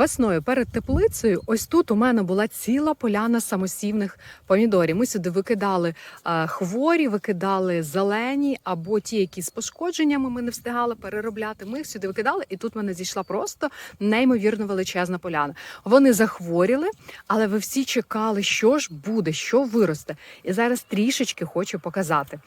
Весною перед теплицею, ось тут у мене була ціла поляна самосівних помідорів. Ми сюди викидали е, хворі, викидали зелені або ті, які з пошкодженнями ми не встигали переробляти. Ми їх сюди викидали, і тут в мене зійшла просто неймовірно величезна поляна. Вони захворіли, але ви всі чекали, що ж буде, що виросте. І зараз трішечки хочу показати.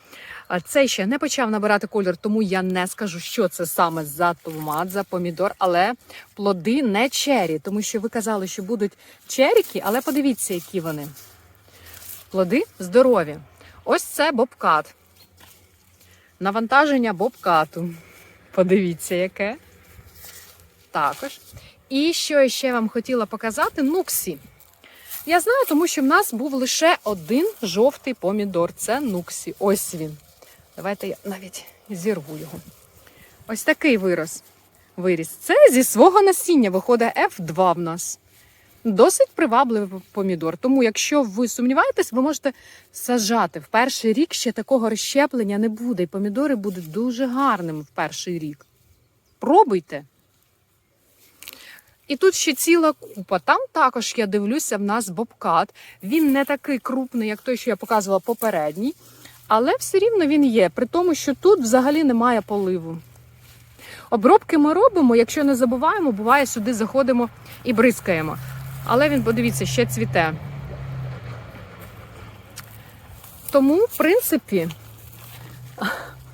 А Цей ще не почав набирати колір, тому я не скажу, що це саме за томат, за помідор, але плоди не чері, тому що ви казали, що будуть черіки, але подивіться, які вони. Плоди здорові. Ось це бобкат. Навантаження бобкату. Подивіться, яке. Також. І що я ще вам хотіла показати? Нуксі. Я знаю, тому що в нас був лише один жовтий помідор. Це нуксі. Ось він. Давайте я навіть зірву його. Ось такий вирос. Виріс. Це зі свого насіння виходить F2 в нас. Досить привабливий помідор. Тому, якщо ви сумніваєтесь, ви можете сажати. В перший рік ще такого розщеплення не буде. І помідори будуть дуже гарними в перший рік. Пробуйте. І тут ще ціла купа. Там також я дивлюся, в нас бобкат. Він не такий крупний, як той, що я показувала попередній, але все рівно він є, при тому, що тут взагалі немає поливу. Обробки ми робимо, якщо не забуваємо, буває, сюди заходимо і бризкаємо. Але він, подивіться, ще цвіте. Тому, в принципі,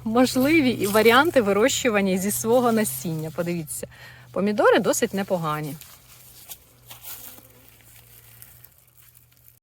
можливі і варіанти вирощування зі свого насіння. Подивіться, помідори досить непогані.